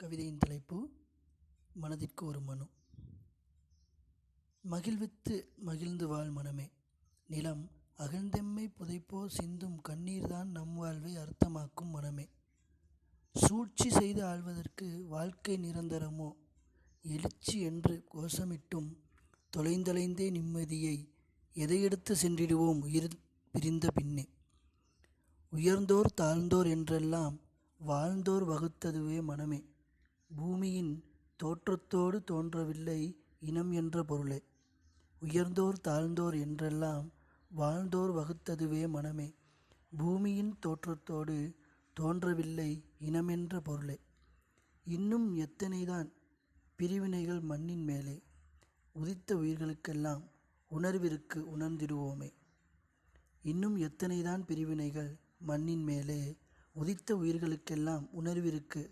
கவிதையின் தலைப்பு மனதிற்கு ஒரு மனு. மகிழ்வித்து மகிழ்ந்து வாழ் மனமே. நிலம் அகழ்ந்தெம்மை புதைப்போர் சிந்தும் கண்ணீர்தான் நம் வாழ்வை அர்த்தமாக்கும் மனமே. சூழ்ச்சி செய்து ஆள்வதற்கு வாழ்க்கை நிரந்தரமோ? எழுச்சி என்று கோஷமிட்டும் தொலைந்தலைந்தே நிம்மதியை எதையெடுத்து சென்றிடுவோம் உயிர் பிரிந்த பின்னே? உயர்ந்தோர் தாழ்ந்தோர் என்றெல்லாம் வாழ்ந்தோர் வகுத்ததுவே மனமே. பூமியின் தோற்றத்தோடு தோன்றவில்லை இனம் என்ற பொருளே. உயர்ந்தோர் தாழ்ந்தோர் என்றெல்லாம் வாழ்ந்தோர் வகுத்ததுவே மனமே. பூமியின் தோற்றத்தோடு தோன்றவில்லை இனமென்ற பொருளே. இன்னும் எத்தனைதான் பிரிவினைகள் மண்ணின் மேலே. உதித்த உயிர்களுக்கெல்லாம் உணர்விற்கு உணர்ந்திடுவோமே. இன்னும் எத்தனைதான் பிரிவினைகள் மண்ணின் மேலே உதித்த உயிர்களுக்கெல்லாம் உணர்விற்கு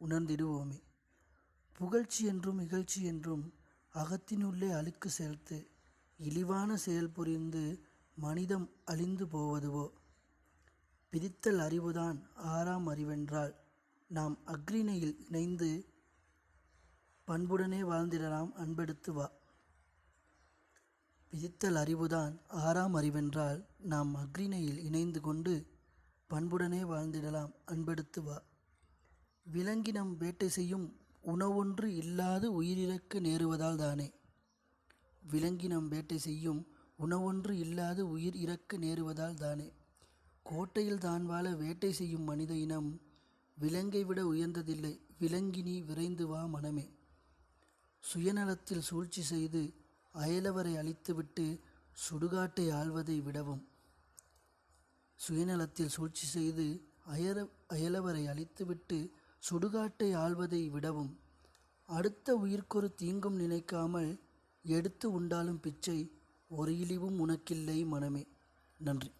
உணர்ந்திடுவோமே. புகழ்ச்சி என்றும் இகழ்ச்சி என்றும் அகத்தினுள்ளே அழுக்கு சேர்த்து இழிவான செயல் புரிந்து மனிதம் அழிந்து போவதுவோ? பிரித்தல் அறிவுதான் ஆறாம் அறிவென்றால் நாம் அக்ரிணையில் இணைந்து பண்புடனே வாழ்ந்திடலாம் அன்பெடுத்து வா. பிரித்தல் அறிவுதான் ஆறாம் அறிவென்றால் நாம் அக்ரிணையில் இணைந்து கொண்டு பண்புடனே வாழ்ந்திடலாம் அன்பெடுத்து வா. விலங்கினம் வேட்டை செய்யும் உணவொன்று இல்லாது உயிரிழக்க நேருவதால் தானே? விலங்கினம் வேட்டை செய்யும் உணவொன்று இல்லாது உயிர் இறக்க நேருவதால் தானே? கோட்டையில் தான் வாழ வேட்டை செய்யும் மனித இனம் விலங்கை விட உயர்ந்ததில்லை விலங்கினி விரைந்து வா மனமே. சுயநலத்தில் சூழ்ச்சி செய்து அயலவரை அழித்துவிட்டு சுடுகாட்டை ஆள்வதை விடவும். சுயநலத்தில் சூழ்ச்சி செய்து அயல அயலவரை அழித்துவிட்டு சுடுகாட்டை ஆள்வதை விடவும் அடுத்த உயிர்க்கொரு தீங்கும் நினைக்காமல் எடுத்து உண்டாலும் பிச்சை ஒரு இழிவும் உனக்கில்லை மனமே. நன்றி.